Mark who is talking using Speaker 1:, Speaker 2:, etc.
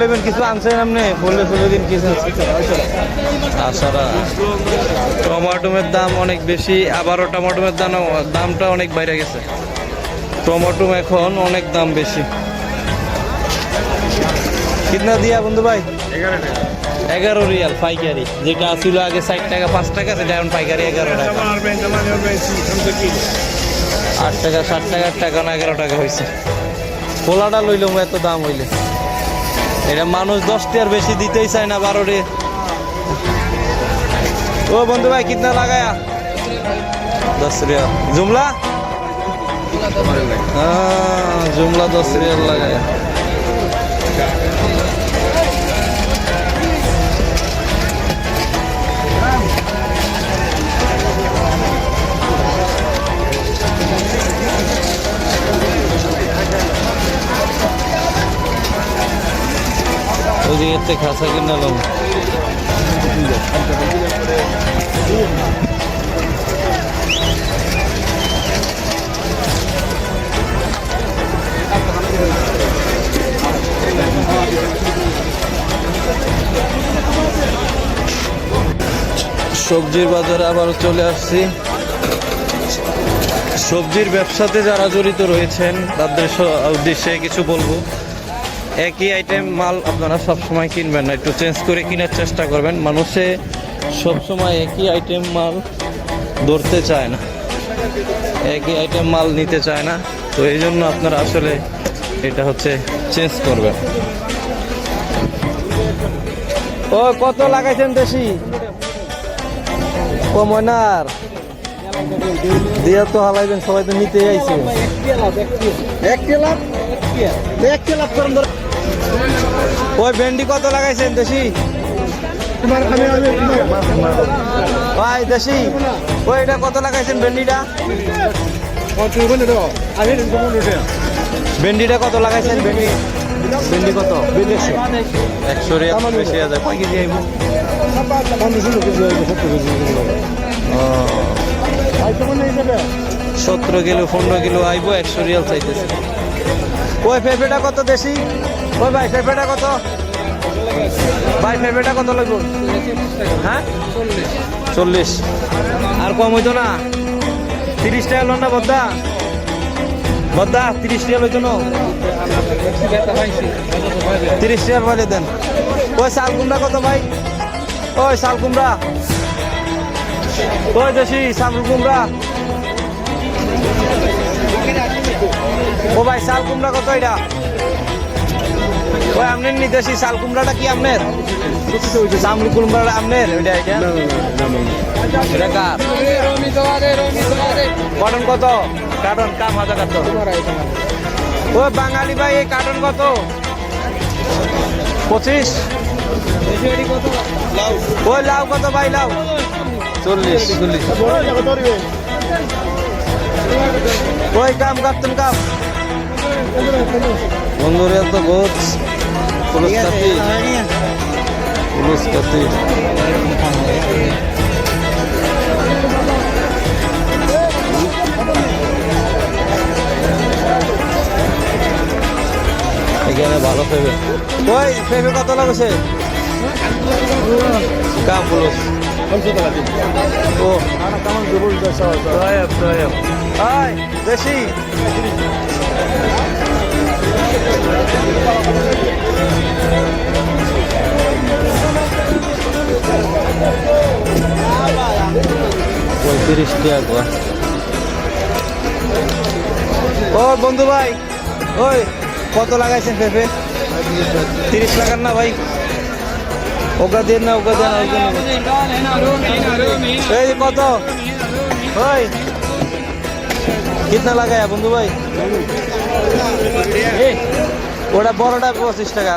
Speaker 1: নেবেন কিছু আনছেন আপনি? বললে দিন কিছু আসারা টমাটোমের দাম অনেক বেশি আবারও টমাটোমের দাম দামটা অনেক বাইরে গেছে। টমাটোম এখন অনেক দাম বেশি। কিতনা দিয়া বন্ধু ভাই? এগারো রিয়াল পাইকারি যেটা ছিল আগে ষাট টাকা পাঁচ টাকা সেটা এখন পাইকারি এগারো টাকা। আট টাকা ষাট টাকা আট টাকা না এগারো টাকা হয়েছে কোলাটা লইলাম এত দাম হইলে। এটা মানুষ দশটার বেশি দিতেই চায় না বারোটে ও বন্ধু ভাই, কিতনা লাগায়া? দশ রিয়াল জুমলা? জুমলা দশ রিয়াল লাগায়া। ওই খাসা কিনে সবজির বাজারে আবার চলে আসছি। সবজির ব্যবসাতে যারা জড়িত রয়েছেন, তাদের উদ্দেশ্যে কিছু বলব। একই আইটেম মাল আপনারা সবসময় কিনবেন না। একটু চেঞ্জ করে কেনার চেষ্টা করবেন। মানুষে সবসময় একই আইটেম মাল ধরতে চায় না। একই আইটেম মাল নিতে চায় না। তো এই জন্য আপনারা আসলে এটা হচ্ছে চেঞ্জ করবেন। ও, কত লাগাইছেন দেশি? ও ময়নার দিয়া তো হালাইবেন, সবাই তো নিতে আইছে। ওই ভেন্ডি কত লাগাইছেন দেশি? ভাই দেশি? ওই এটা কত লাগাইছেন ভেন্ডিটা? ভেন্ডিটা কত লাগাইছেন ভেন্ডি? ভেন্ডি কত? একশো রিয়াল বেশি আছে কয় কেজি আইব? সতেরো কিলো পনেরো কিলো আইবো একশো রিয়াল চাইতেছে। ওই পেঁপেটা কত দেশি? ওই ভাই, পেঁপেটা কত? ভাই, পেঁপেটা কত লাগবে? হ্যাঁ? চল্লিশ। আর কম হইতো না? তিরিশ টাকা লোন না বদ্দা? বদ্দা, তিরিশ টাকা লইতো না? তিরিশ টাকার বাইরে দেন। ওই শাল কুমড়া কত ভাই? ওই শাল কুমড়া। ওই দেশি শাল কুমড়া। ও ভাই, শাল কুমড়া কত এটা? ওই আপনার নিতেছি শাল কুমড়াটা কি আপনার শাল কুমড়াটা আপনার ওইটা এটা কার? কটন কত? কার্টন কাম হাজার কত ও বাঙালি ভাই এই কার্টন কত? পঁচিশ। ওই লাউ কত ভাই লাউ? চল্লিশ চল্লিশ। ওই কাম কাটতেন কাম। বন্ধুরা তো বহুত পুলিশ কাতি পুলিশ কাতি এখানে ভালো ফেবে ওই ফেবে কত লাগছে? কাম পুলিশ ও। কেমন জবরদস্ত দেশি। পঁয়ত্রিশ টাকা ও বন্ধু ভাই, ওই, কত লাগাইছেন পেঁপে? তিরিশ লাগান না ভাই। ওকা দেন না ওকা দেন এই কত? ওই, কিতনা লাগায়া বন্ধু ভাই? ওটা বড়টা পঁচিশ টাকা।